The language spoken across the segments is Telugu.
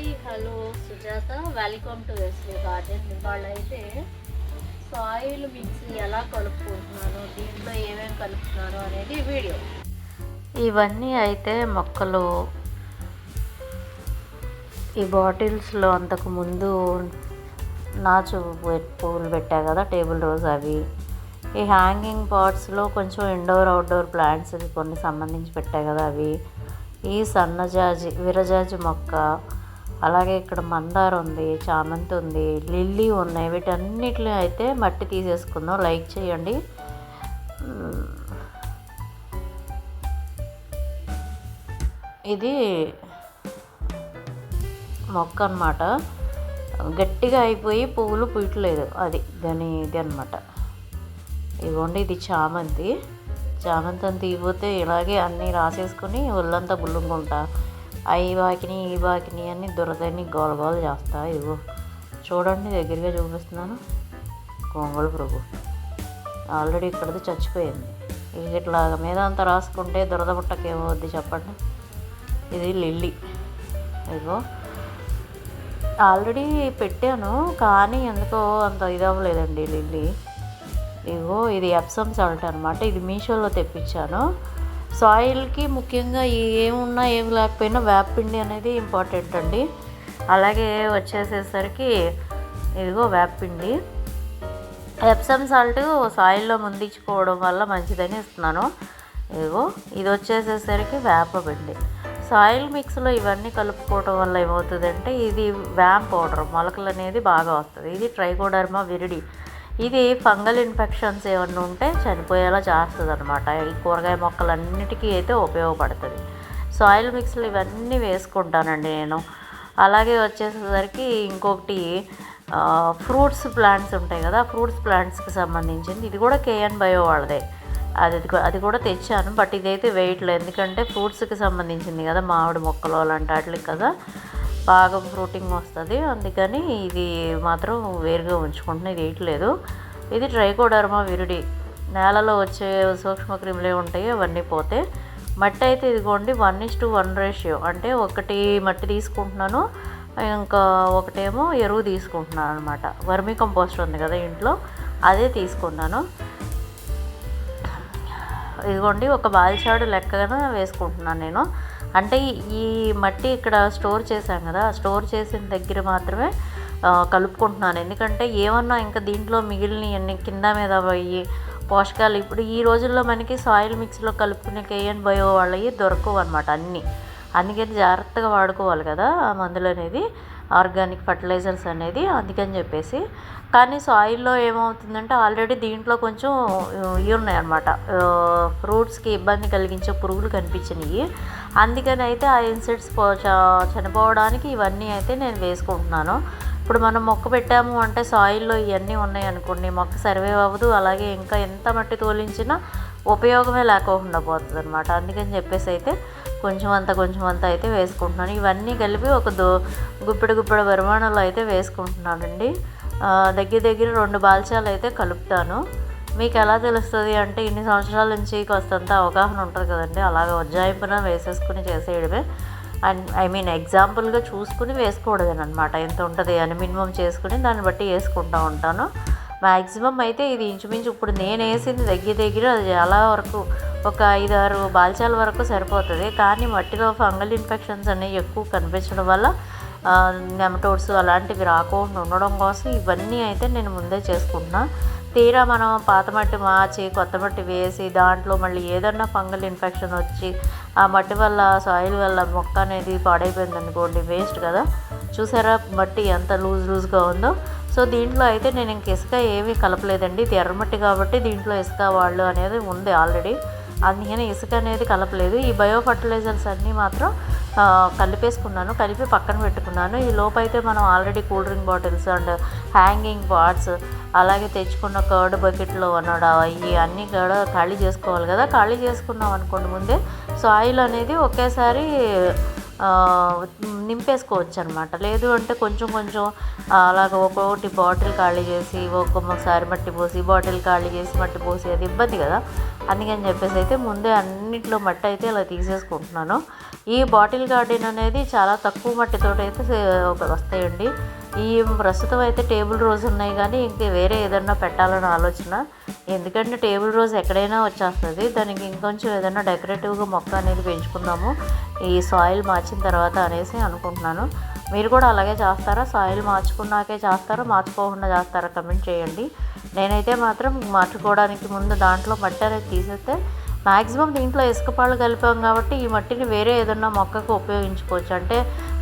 Hi hello Sujatha. Welcome to SV garden ఇవాళ అయితే సాయిల్ మిక్స్ ఎలా కలుపుకుంటున్నాను దీంట్లో ఏమేమి కలుపుతున్నాను అనేది వీడియో ఇవన్నీ అయితే మొక్కలు ఈ బాటిల్స్లో అంతకు ముందు నాచు పెట్- పువ్వులు పెట్టా కదా టేబుల్ రోజ్ అవి. ఈ హ్యాంగింగ్ పాట్స్లో కొంచెం ఇండోర్ అవుట్డోర్ ప్లాంట్స్ కొన్ని సంబంధించి పెట్టా కదా అవి. ఈ సన్నజాజి విరజాజి మొక్క అలాగే ఇక్కడ మందార ఉంది చామంతి ఉంది లిల్లీ ఉన్నాయి. వీటన్నిటిని అయితే మట్టి తీసేసుకుందాం. లైక్ చేయండి. ఇది మొక్క అన్నమాట. గట్టిగా అయిపోయి పువ్వులు పుట్టలేదు అది దాని ఇది అనమాట ఇదిగోండి ఇది చామంతి. చామంతి అంత ఇవ్వతే ఇలాగే అన్నీ రాసేసుకుని ఒళ్ళంతా గుల్లుకుంటా. అవి బాకిని ఈ బాకిని అని దురదని గోల గోల చేస్తా ఇదిగో. చూడండి దగ్గరగా చూపిస్తున్నాను. గోంగళ పురుగు. ఆల్రెడీ ఇక్కడది చచ్చిపోయింది. ఇట్లా మీద అంతా రాసుకుంటే దురద పుట్టకేమవుద్ది చెప్పండి. ఇది లిల్లీ. ఇదిగో. ఆల్రెడీ పెట్టాను కానీ ఎందుకో అంత ఇది అవ్వలేదండి లిల్లీ. ఇదిగో ఇది ఎప్సమ్ సాల్ట్ అనమాట ఇది మీషోలో తెప్పించాను. సాయిల్కి ముఖ్యంగా ఏమున్నా ఏమి లేకపోయినా వేపపిండి అనేది ఇంపార్టెంట్ అండి. అలాగే వచ్చేసేసరికి ఇదిగో వేపపిండి ఎప్సమ్ సాల్ట్ సాయిల్లో ముందించుకోవడం వల్ల మంచిదని ఇస్తున్నాను. ఇదిగో ఇది వచ్చేసేసరికి వేపపిండి సాయిల్ మిక్స్లో ఇవన్నీ కలుపుకోవడం వల్ల ఏమవుతుందంటే ఇది వ్యామ్ పౌడర్ మొలకలు అనేది బాగా వస్తుంది. ఇది ట్రైకోడర్మా విరిడి. ఇది ఫంగల్ ఇన్ఫెక్షన్స్ ఏమన్నా ఉంటే చనిపోయేలా చేస్తుంది అనమాట ఈ కూరగాయ మొక్కలన్నిటికీ అయితే ఉపయోగపడుతుంది. సాయిల్ మిక్స్లు ఇవన్నీ వేసుకుంటానండి నేను. అలాగే వచ్చేసరికి ఇంకొకటి ఫ్రూట్స్ ప్లాంట్స్ ఉంటాయి కదా ఫ్రూట్స్ ప్లాంట్స్కి సంబంధించింది. ఇది కూడా కేఎన్ బయో వాళ్ళదే. అది అది కూడా తెచ్చాను బట్ ఇదైతే వెయిట్లో ఎందుకంటే ఫ్రూట్స్కి సంబంధించింది కదా మామిడి మొక్కలు అలాంటి వాటికి కదా. బాగా ఫ్రూటింగ్ వస్తుంది. అందుకని ఇది మాత్రం వేరుగా ఉంచుకుంటున్నా ఇది వేయట్లేదు ఇది ట్రైకోడర్మా విరిడి. నేలలో వచ్చే సూక్ష్మ క్రిములు ఉంటాయి అవన్నీ పోతే. మట్టి అయితే ఇదిగోండి one is to one ratio అంటే ఒకటి మట్టి తీసుకుంటున్నాను ఇంకా ఒకటేమో ఎరువు తీసుకుంటున్నాను అనమాట వర్మీ కంపోస్ట్ ఉంది కదా ఇంట్లో అదే తీసుకున్నాను. ఇదిగోండి ఒక బాల్చాడు లెక్కగా వేసుకుంటున్నాను నేను. అంటే ఈ మట్టి ఇక్కడ స్టోర్ చేశాం కదా స్టోర్ చేసిన దగ్గర మాత్రమే కలుపుకుంటున్నాను. ఎందుకంటే ఏమన్నా ఇంకా దీంట్లో మిగిలిన కింద మీద పోయి పోషకాలు ఇప్పుడు ఈ రోజుల్లో మనకి సాయిల్ మిక్స్లో కలుపుకునే కేఎన్ బయో వాళ్ళవి దొరకవు అనమాట అన్నీ. అందుకని జాగ్రత్తగా వాడుకోవాలి కదా ఆ మందులు అనేది ఆర్గానిక్ ఫర్టిలైజర్స్ అనేది అందుకని చెప్పేసి. కానీ సాయిల్లో ఏమవుతుందంటే ఆల్రెడీ దీంట్లో కొంచెం ఇవి ఉన్నాయన్నమాట. ఫ్రూట్స్కి ఇబ్బంది కలిగించే పురుగులు కనిపించినాయి. అందుకని అయితే ఆ ఇన్సెక్ట్స్ పో చనిపోవడానికి ఇవన్నీ అయితే నేను వేసుకుంటున్నాను. ఇప్పుడు మనం మొక్క పెట్టాము అంటే సాయిల్లో ఇవన్నీ ఉన్నాయి అనుకోండి మొక్క సర్వే అవ్వదు. అలాగే ఇంకా ఎంత మట్టి తోలించినా ఉపయోగమే లేకుండా పోతుంది అనమాట అందుకని చెప్పేసి అయితే కొంచెం అంత కొంచెం అంత అయితే వేసుకుంటున్నాను. ఇవన్నీ కలిపి ఒక దో గుప్పెడు గుప్పెడు పరిమాణంలో అయితే వేసుకుంటున్నానండి. దగ్గర దగ్గర రెండు బాల్చాలు అయితే కలుపుతాను. మీకు ఎలా తెలుస్తుంది అంటే ఇన్ని సంవత్సరాల నుంచి కొంత అవగాహన ఉంటుంది కదండి. అలాగ ఉజ్జాయింపున వేసేసుకుని చేసేయడమే. అండ్ ఐ మీన్ ఎగ్జాంపుల్గా చూసుకుని వేసుకోవడమేనమాట ఎంత ఉంటుంది అని మినిమం చేసుకుని దాన్ని బట్టి వేసుకుంటూ ఉంటాను. మ్యాక్సిమం అయితే ఇది ఇంచుమించు ఇప్పుడు నేను వేసింది దగ్గర దగ్గర చాలా వరకు ఒక ఐదు ఆరు బాల్చాల వరకు సరిపోతుంది. కానీ మట్టిలో ఫంగల్ ఇన్ఫెక్షన్స్ అనేవి ఎక్కువ కనిపించడం వల్ల నెమటోడ్స్ అలాంటివి రాకుండా ఉండడం కోసం ఇవన్నీ అయితే నేను ముందే చేసుకుంటున్నా. తీరా మనం పాత మట్టి మార్చి కొత్త మట్టి వేసి దాంట్లో మళ్ళీ ఏదన్నా ఫంగల్ ఇన్ఫెక్షన్ వచ్చి ఆ మట్టి వల్ల సాయిల్ వల్ల మొక్క అనేది పాడైపోయింది అనుకోండి వేస్ట్ కదా. చూసారా మట్టి ఎంత లూజ్ లూజ్గా ఉందో? సో దీంట్లో అయితే నేను ఇంక ఇసుక ఏమీ కలపలేదండి. ఇది ఎర్రమట్టి కాబట్టి దీంట్లో ఇసుక వాళ్ళు అనేది ఉంది ఆల్రెడీ. అందుకని ఇసుక అనేది కలపలేదు. ఈ బయో ఫర్టిలైజర్స్ అన్నీ మాత్రం కలిపేసుకున్నాను. కలిపి పక్కన పెట్టుకున్నాను. ఈ లోపైతే అయితే మనం already cool drink bottles and hanging pots అలాగే తెచ్చుకున్న కర్డ్ బకెట్లో ఉన్నాడు అవి అన్నీ కూడా ఖాళీ చేసుకోవాలి కదా. ఖాళీ చేసుకున్నాం అనుకోండి ముందే. సో ఆయిల్ అనేది ఒకేసారి నింపేసుకోవచ్చు అనమాట లేదు అంటే కొంచెం కొంచెం అలాగ ఒక్కొక్కటి బాటిల్ ఖాళీ చేసి ఒక్కొక్కసారి మట్టి పోసి బాటిల్ ఖాళీ చేసి మట్టి పోసి అది ఇబ్బంది కదా. అందుకని చెప్పేసి అయితే ముందే అన్నింటిలో మట్టి అయితే ఇలా తీసేసుకుంటున్నాను. ఈ బాటిల్ గార్డెన్ అనేది చాలా తక్కువ మట్టితో అయితే వస్తాయండి. ఈ ప్రస్తుతం అయితే టేబుల్ రోజ్ ఉన్నాయి కానీ ఇంక వేరే ఏదన్నా పెట్టాలని ఆలోచన. ఎందుకంటే టేబుల్ రోజ్ ఎక్కడైనా వచ్చేస్తుంది. దానికి ఇంకొంచెం ఏదైనా డెకరేటివ్గా మొక్క అనేది పెంచుకుందాము. ఈ సాయిల్ మార్చిన తర్వాత అనేసి అనుకుంటున్నాను. మీరు కూడా అలాగే చేస్తారా? సాయిల్ మార్చుకున్నాకే చేస్తారా? మార్చుకోకుండా చేస్తారా? కమెంట్ చేయండి. నేనైతే మాత్రం మార్చుకోవడానికి ముందు దాంట్లో మట్టి అనేది తీసేస్తే మ్యాక్సిమం దీంట్లో ఇసుక పాలు కలిపాం కాబట్టి ఈ మట్టిని వేరే ఏదన్నా మొక్కకు ఉపయోగించుకోవచ్చు. అంటే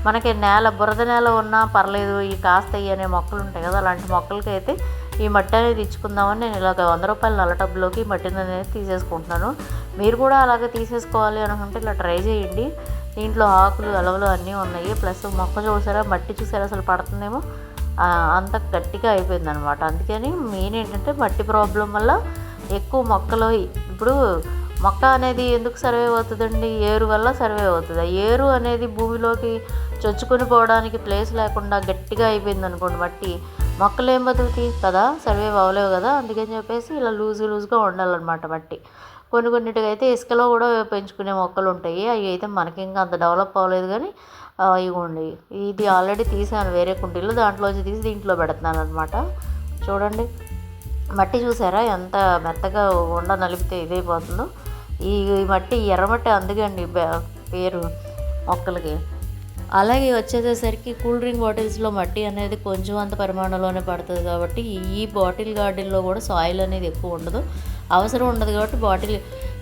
మనకి నేల బురద నేల ఉన్నా పర్లేదు ఈ కాస్తాయి అనే మొక్కలు ఉంటాయి కదా అలాంటి మొక్కలకి అయితే ఈ మట్టి అనేది ఇచ్చుకుందామని నేను ఇలాగ వంద రూపాయల నల్ల టబ్లోకి ఈ మట్టిని అనేది తీసేసుకుంటున్నాను. మీరు కూడా అలాగే తీసేసుకోవాలి అనుకుంటే ఇలా ట్రై చేయండి. దీంట్లో ఆకులు అలవలు అన్నీ ఉన్నాయి. ప్లస్ మొక్క చూసారా మట్టి చూసారా అసలు పడుతుందేమో? అంత గట్టిగా అయిపోయింది అనమాట అందుకని మెయిన్ ఏంటంటే మట్టి ప్రాబ్లం వల్ల ఎక్కువ మొక్కలు ఇప్పుడు మొక్క అనేది ఎందుకు సర్వే అవుతుందండి? ఏరు వల్ల సర్వే అవుతుంది. ఆ ఏరు అనేది భూమిలోకి చొచ్చుకొని పోవడానికి ప్లేస్ లేకుండా గట్టిగా అయిపోయింది అనుకోండి మట్టి. మొక్కలు ఏం బతుకుతాయి? కదా సర్వే అవ్వలేవు కదా. అందుకని చెప్పేసి ఇలా లూజ్ లూజ్గా ఉండాలన్నమాట మట్టి. కొన్ని కొన్నిటికి అయితే ఇసుకలో కూడా పెంచుకునే మొక్కలు ఉంటాయి. అవి అయితే మనకి ఇంకా అంత డెవలప్ అవ్వలేదు కానీ ఇవ్వండి ఇది ఆల్రెడీ తీసాను వేరే కుండీలో. దాంట్లోంచి తీసి దీంట్లో పెడుతున్నాను అనమాట చూడండి. మట్టి చూసారా? ఎంత మెత్తగా ఉండ నలిపితే ఇదైపోతుందో ఈ ఈ మట్టి ఎర్రమట్టి అందుకండి పేరు మొక్కలకి. అలాగే వచ్చేసేసరికి కూల్ డ్రింక్ బాటిల్స్లో మట్టి అనేది కొంచెం అంత పరిమాణంలోనే పడుతుంది కాబట్టి ఈ బాటిల్ గార్డెన్లో కూడా సాయిల్ అనేది ఎక్కువ ఉండదు. అవసరం ఉండదు కాబట్టి బాటిల్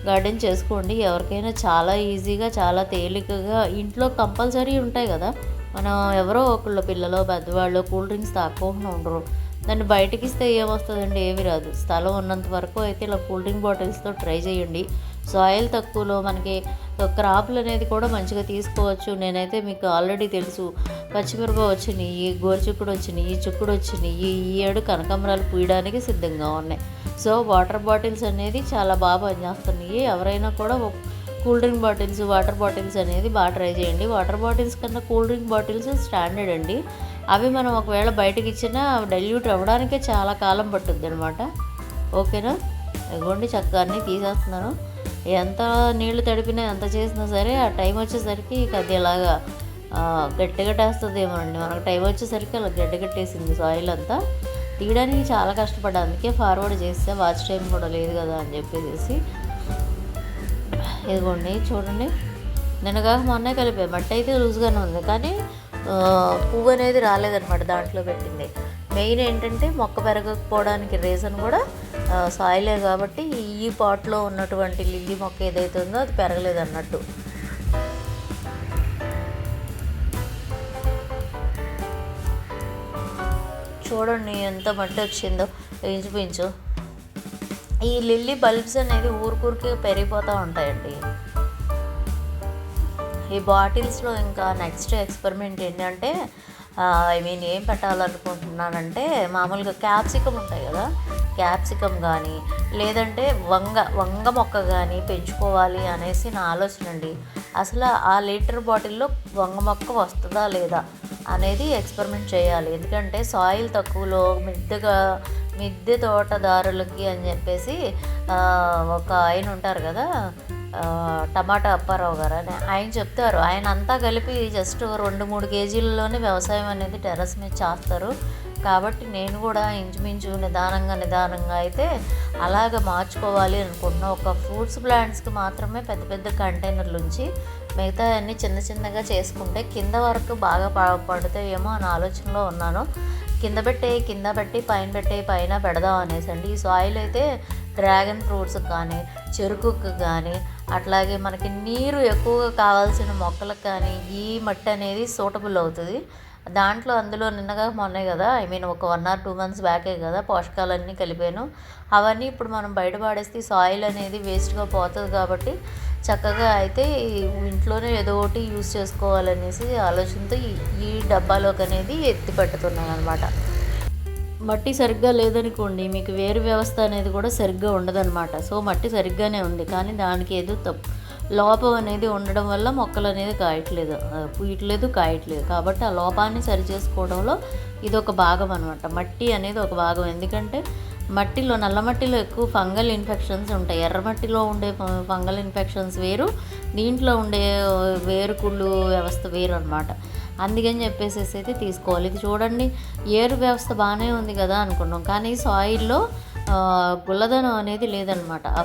గార్డెన్ చేసుకోండి. ఎవరికైనా చాలా ఈజీగా చాలా తేలికగా ఇంట్లో కంపల్సరీ ఉంటాయి కదా. మనం ఎవరో ఒకళ్ళు పిల్లలు పెద్దవాళ్ళు కూల్ డ్రింక్స్ తాక్కోకుండా ఉండరు. దాన్ని బయటకి ఇస్తే ఏమొస్తుందండి? ఏమి రాదు. స్థలం ఉన్నంత వరకు అయితే ఇలా కూల్ డ్రింక్ బాటిల్స్తో ట్రై చేయండి. సాయిల్ తక్కువలో మనకి క్రాప్లు అనేది కూడా మంచిగా తీసుకోవచ్చు. నేనైతే మీకు ఆల్రెడీ తెలుసు. పచ్చిమిరప వచ్చినాయి గోరుచిక్కుడు వచ్చినాయి చిక్కుడు వచ్చినాయి ఈ ఏడు కనకాంబరాలు పూయడానికి సిద్ధంగా ఉన్నాయి. సో వాటర్ బాటిల్స్ అనేది చాలా బాగా పనిచేస్తున్నాయి. ఎవరైనా కూడా cool drink bottles water bottles అనేది బాగా ట్రై చేయండి. వాటర్ బాటిల్స్ కన్నా కూల్ డ్రింక్ బాటిల్స్ స్టాండర్డ్ అండి. అవి మనం ఒకవేళ బయటకి ఇచ్చినా డైల్యూట్ అవ్వడానికే చాలా కాలం పట్టుద్ది అనమాట ఓకేనా? ఇదిగోండి చక్కగా అన్నీ తీసేస్తున్నాను. ఎంత నీళ్ళు తడిపినా ఎంత చేసినా సరే ఆ టైం వచ్చేసరికి అది ఇలాగా గట్టిగట్టేస్తుంది ఏమోనండి అండి. మనకు టైం వచ్చేసరికి అలా గడ్డగట్టేసింది సాయిల్ అంతా. తీయడానికి చాలా కష్టపడ్డా. అందుకే ఫార్వర్డ్ చేస్తే వాచ్ టైం కూడా లేదు కదా అని చెప్పేసి ఇదిగోండి చూడండి. నిన్నగాక మొన్నే కలిపే. మట్టి అయితే లూజ్గానే ఉంది. కానీ పువ్వు అనేది రాలేదన్నమాట దాంట్లో పెట్టింది. మెయిన్ ఏంటంటే మొక్క పెరగకపోవడానికి రీజన్ కూడా సాయిలే కాబట్టి ఈ పాట్లో ఉన్నటువంటి లిల్లీ మొక్క ఏదైతే ఉందో అది పెరగలేదు అన్నట్టు చూడండి ఎంత మట్టి వచ్చిందో ఇంచుమించు ఈ లిల్లీ బల్బ్స్ అనేది ఊరికూరికి పెరిగిపోతూ ఉంటాయండి. ఈ బాటిల్స్లో ఇంకా నెక్స్ట్ ఎక్స్పెరిమెంట్ ఏంటంటే ఐ మీన్ ఏం పెట్టాలనుకుంటున్నానంటే మామూలుగా క్యాప్సికమ్ ఉంటాయి కదా క్యాప్సికమ్ కానీ లేదంటే వంగ వంగ మొక్క కానీ పెంచుకోవాలి అనేసి నా ఆలోచన అండి. అసలు ఆ లీటర్ బాటిల్లో వంగ మొక్క వస్తుందా లేదా అనేది ఎక్స్పెరిమెంట్ చేయాలి. ఎందుకంటే సాయిల్ తక్కువలో మిద్దెగా మిద్దె తోటదారులకి అని చెప్పేసి ఒక ఆయన ఉంటారు కదా టమాటా అప్పారావు గారు అని ఆయన చెప్తారు. ఆయన అంతా కలిపి జస్ట్ రెండు మూడు కేజీలలోనే వ్యవసాయం అనేది టెర్రస్ మీద చేస్తారు. కాబట్టి నేను కూడా ఇంచుమించు నిదానంగా నిదానంగా అయితే అలాగ మార్చుకోవాలి అనుకుంటున్నా. ఒక ఫ్రూట్స్ ప్లాంట్స్కి మాత్రమే పెద్ద పెద్ద కంటైనర్లు ఉంచి మిగతా అన్ని చిన్న చిన్నగా చేసుకుంటే కింద వరకు బాగా ప- పడతాయేమో అని ఆలోచనలో ఉన్నాను. కింద పెట్టే కింద పెట్టి పైన పెట్టే పైన పెడదాం అనేసి అండి ఈ సాయిల్ అయితే డ్రాగన్ ఫ్రూట్స్ కానీ చెరుకుకు కానీ అట్లాగే మనకి నీరు ఎక్కువగా కావాల్సిన మొక్కలకు కానీ ఈ మట్టి అనేది సూటబుల్ అవుతుంది. దాంట్లో అందులో నిన్నగా మొన్నే కదా ఐ మీన్ ఒక వన్ ఆర్ టూ మంత్స్ బ్యాకే కదా పోషకాలన్నీ కలిపాను. అవన్నీ ఇప్పుడు మనం బయట పాడేస్తే సాయిల్ అనేది వేస్ట్గా పోతుంది కాబట్టి చక్కగా అయితే ఇంట్లోనే ఏదో ఒకటి యూస్ చేసుకోవాలనేసి ఆలోచనతో ఈ- ఈ డబ్బాలోకి అనేది ఎత్తి పెట్టుతున్నాను అనమాట మట్టి సరిగ్గా లేదనుకోండి మీకు వేరు వ్యవస్థ అనేది కూడా సరిగ్గా ఉండదన్నమాట. సో మట్టి సరిగ్గానే ఉంది. కానీ దానికి ఏదో తప్పు. లోపం అనేది ఉండడం వల్ల మొక్కలు అనేది కాయట్లేదు. పూయట్లేదు కాయట్లేదు. కాబట్టి ఆ లోపాన్ని సరి చేసుకోవడంలో ఇది ఒక భాగం అనమాట మట్టి అనేది ఒక భాగం. ఎందుకంటే మట్టిలో నల్ల మట్టిలో ఎక్కువ ఫంగల్ ఇన్ఫెక్షన్స్ ఉంటాయి. ఎర్ర మట్టిలో ఉండే ఫంగల్ ఇన్ఫెక్షన్స్ వేరు. దీంట్లో ఉండే వేరుకుళ్ళు వ్యవస్థ వేరు అనమాట అందుకని చెప్పేసి అయితే తీసుకోవాలి. ఇది చూడండి ఏరు వ్యవస్థ బాగానే ఉంది కదా అనుకున్నాం. కానీ సాయిల్లో గుల్లదనం అనేది లేదనమాట. ఆ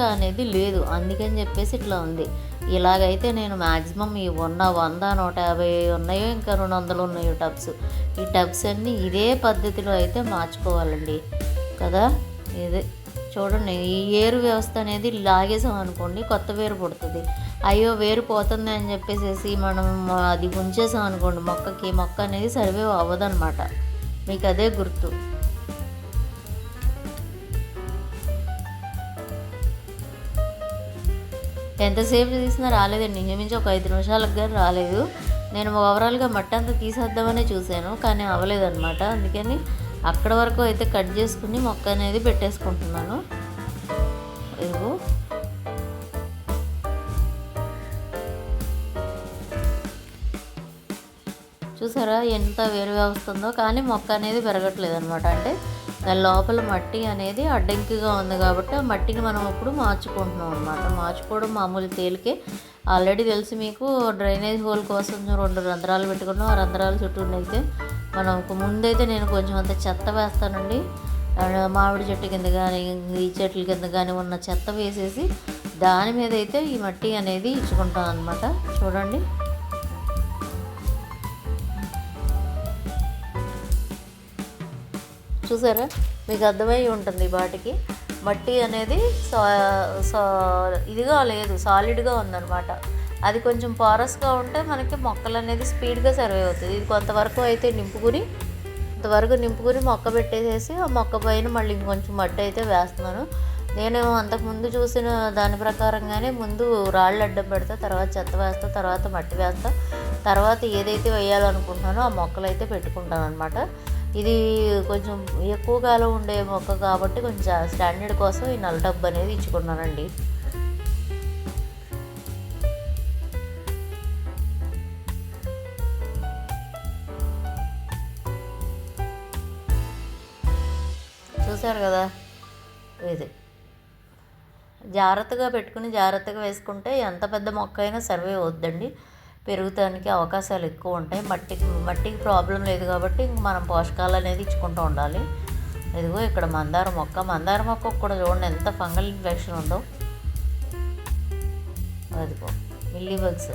అనేది లేదు. అందుకని చెప్పేసి ఇట్లా ఉంది. ఇలాగైతే నేను మ్యాక్సిమం ఈ ఉన్న వంద నూట యాభై ఉన్నాయో ఇంకా రెండు వందలు ఉన్నాయో టబ్స్. ఈ టబ్స్ అన్నీ ఇదే పద్ధతిలో అయితే మార్చుకోవాలండి. కదా? ఇదే చూడండి ఈ ఏరు వ్యవస్థ అనేది లాగేసాం అనుకోండి కొత్త వేరు పుడుతుంది. అయ్యో వేరు పోతుంది అని చెప్పేసి మనం అది ఉంచేసాం అనుకోండి మొక్కకి మొక్క అనేది సర్వే అవ్వదనమాట. మీకు అదే గుర్తు. ఎంతసేపు తీసినా రాలేదండి ఇంచుమించు ఒక ఐదు నిమిషాలకు కానీ రాలేదు. నేను ఓవరాల్గా మట్టి తీసేద్దామనే చూశాను కానీ అవ్వలేదన్నమాట అందుకని అక్కడ వరకు అయితే కట్ చేసుకుని మొక్క అనేది పెట్టేసుకుంటున్నాను. ఇదిగో. చూసారా ఎంత వేరుగా వస్తుందో? కానీ మొక్క అనేది పెరగట్లేదు అనమాట అంటే దాని లోపల మట్టి అనేది అడ్డంకిగా ఉంది కాబట్టి ఆ మట్టిని మనం ఇప్పుడు మార్చుకుంటున్నాం అనమాట మార్చుకోవడం మామూలు తేలికే. ఆల్రెడీ తెలిసి మీకు డ్రైనేజ్ హోల్ కోసం రెండు రంధ్రాలు పెట్టుకున్నాం. ఆ రంధ్రాల చుట్టూ అయితే మనం ఒక ముందైతే నేను కొంచెం అంత చెత్త వేస్తానండి. మామిడి చెట్టు కింద కానీ ఈ చెట్ల కింద కానీ ఉన్న చెత్త వేసేసి దాని మీద అయితే ఈ మట్టి అనేది ఇచ్చుకుంటాం అనమాట చూడండి. చూసారా? మీకు అర్థమై ఉంటుంది వాటికి మట్టి అనేది సా సా ఇదిగా లేదు సాలిడ్గా ఉందన్నమాట. అది కొంచెం పారస్గా ఉంటే మనకి మొక్కలు అనేది స్పీడ్గా సర్వే అవుతుంది. ఇది కొంతవరకు అయితే నింపుకుని కొంతవరకు నింపుకుని మొక్క పెట్టేసేసి ఆ మొక్క పైన మళ్ళీ ఇంకొంచెం మట్టి అయితే వేస్తున్నాను. నేను అంతకుముందు చూసిన దాని ప్రకారంగానే ముందు రాళ్ళు అడ్డం పెడతా తర్వాత చెత్త వేస్తా తర్వాత మట్టి వేస్తా. తర్వాత ఏదైతే వేయాలనుకుంటున్నానో ఆ మొక్కలు అయితే పెట్టుకుంటాను అనమాట ఇది కొంచెం ఎక్కువ కాలం ఉండే మొక్క కాబట్టి కొంచెం స్టాండర్డ్ కోసం ఈ నల్ల డబ్బు అనేది ఇచ్చుకున్నానండి. కదా? ఇది. జాగ్రత్తగా పెట్టుకుని జాగ్రత్తగా వేసుకుంటే ఎంత పెద్ద మొక్క అయినా సర్వే అవుద్దండి. పెరుగుతానికి అవకాశాలు ఎక్కువ ఉంటాయి. మట్టికి మట్టికి ప్రాబ్లం లేదు కాబట్టి ఇంక మనం పోషకాలు అనేది ఇచ్చుకుంటూ ఉండాలి. ఇదిగో ఇక్కడ మందార మొక్క. మందార మొక్క కూడా చూడండి ఎంత ఫంగల్ ఇన్ఫెక్షన్ ఉందో. అదిగో మిల్లీ బగ్స్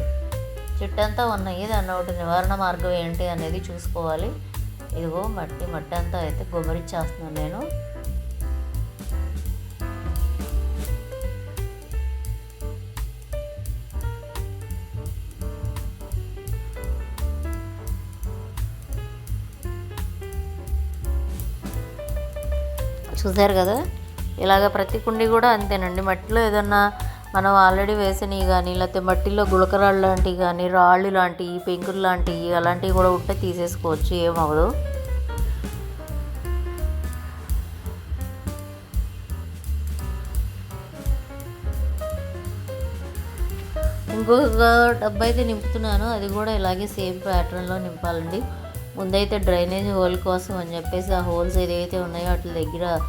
అంతా ఉన్నాయి. దాని ఒకటి నివారణ మార్గం ఏంటి అనేది చూసుకోవాలి. ఇదిగో మట్టి మట్టి అంతా అయితే గుమ్మరిచ్చేస్తున్నాను నేను. చూసారు కదా? ఇలాగ ప్రతి కుండి కూడా అంతేనండి. మట్టిలో ఏదన్నా మనం ఆల్రెడీ వేసినవి కానీ లేకపోతే మట్టిలో గులకరాళ్ళు లాంటివి కానీ రాళ్ళు లాంటివి పెంకులు లాంటివి అలాంటివి కూడా ఉంటే తీసేసుకోవచ్చు. ఏమవ్వదు ఇంకొక డబ్బా అయితే నింపుతున్నాను. అది కూడా ఇలాగే సేమ్ ప్యాటర్న్లో నింపాలండి. ముందైతే డ్రైనేజ్ హోల్ కోసం అని చెప్పేసి ఆ హోల్స్ ఏదైతే ఉన్నాయో వాటి దగ్గర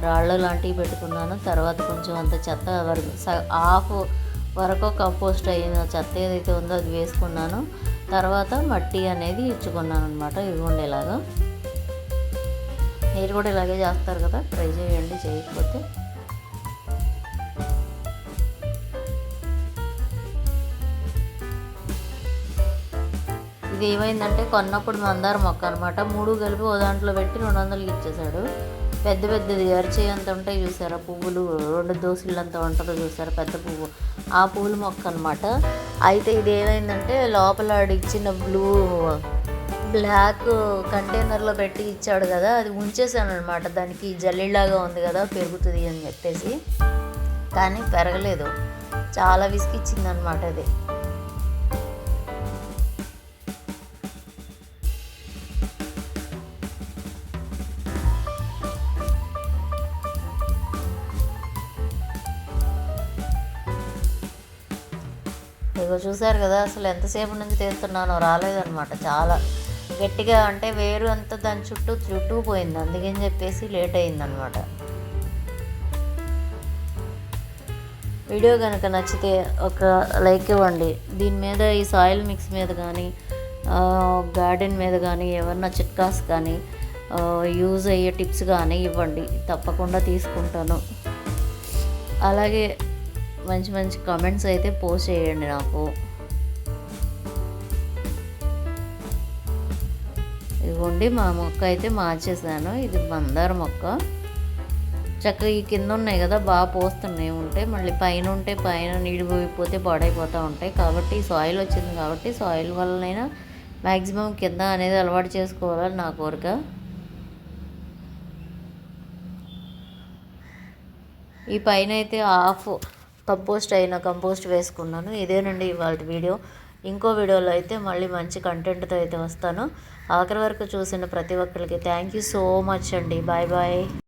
రాళ్ళు లాంటివి పెట్టుకున్నాను. తర్వాత కొంచెం అంత చెత్త వరకు స- హాఫ్ వరకు కంపోస్ట్ అయిన చెత్త ఏదైతే ఉందో అది వేసుకున్నాను. తర్వాత మట్టి అనేది ఇచ్చుకున్నాను అనమాట ఇదిగోండి ఇలాగా మీరు కూడా ఇలాగే చేస్తారు కదా? ట్రై చేయండి చేయకపోతే. ఇది ఏమైందంటే కొన్నప్పుడు మందార మొక్క అనమాట మూడు కలిపి ఓ దాంట్లో పెట్టి రెండు వందలకి ఇచ్చేశాడు. పెద్ద పెద్దది అరిచేయి అంత ఉంటాయి చూసారా పువ్వులు రెండు దోసిళ్ళంత ఉంటుందో చూసారా పెద్ద పువ్వు. ఆ పువ్వుల మొక్క అనమాట అయితే ఇది ఏమైందంటే లోపల ఇచ్చిన బ్లూ బ్లాక్ కంటైనర్లో పెట్టి ఇచ్చాడు కదా అది ఉంచేసాను అనమాట దానికి జల్లిలాగా ఉంది కదా పెరుగుతుంది అని చెప్పేసి. కానీ పెరగలేదు. చాలా విసిగిచ్చింది అనమాట అది. చూశారు చూసారు కదా అసలు ఎంతసేపు నుంచి తీస్తున్నానో రాలేదనమాట చాలా. గట్టిగా అంటే వేరు అంతా దాని చుట్టూ చుట్టూ పోయింది అందుకని చెప్పేసి లేట్ అయిందనమాట వీడియో కనుక నచ్చితే ఒక లైక్ ఇవ్వండి. దీని మీద ఈ సాయిల్ మిక్స్ మీద కానీ గార్డెన్ మీద కానీ ఏమన్నా చిట్కాస్ కానీ యూజ్ అయ్యే టిప్స్ కానీ ఇవ్వండి. తప్పకుండా తీసుకుంటాను. అలాగే మంచి మంచి కామెంట్స్ అయితే పోస్ట్ చేయండి నాకు. ఇదిగోండి మా మొక్క అయితే మార్చేసాను. ఇది మందార మొక్క. చక్కగా ఈ కింద ఉన్నాయి కదా బాగా పోస్తున్నాయి. ఉంటే మళ్ళీ పైన ఉంటే పైన నీళ్ళు పోయిపోతే పాడైపోతూ ఉంటాయి. కాబట్టి సాయిల్ వచ్చింది కాబట్టి సాయిల్ వల్లనైనా మ్యాక్సిమం కింద అనేది అలవాటు చేసుకోవాలని నా కోరిక. ఈ పైన అయితే హాఫ్ కంపోస్ట్ అయిన కంపోస్ట్ వేసుకున్నాను. ఇదేనండి ఇవాళ వీడియో. ఇంకో వీడియోలో అయితే మళ్ళీ మంచి కంటెంట్తో అయితే వస్తాను. ఆఖరి వరకు చూసిన ప్రతి ఒక్కరికి థ్యాంక్ యూ సో మచ్ అండి. Bye bye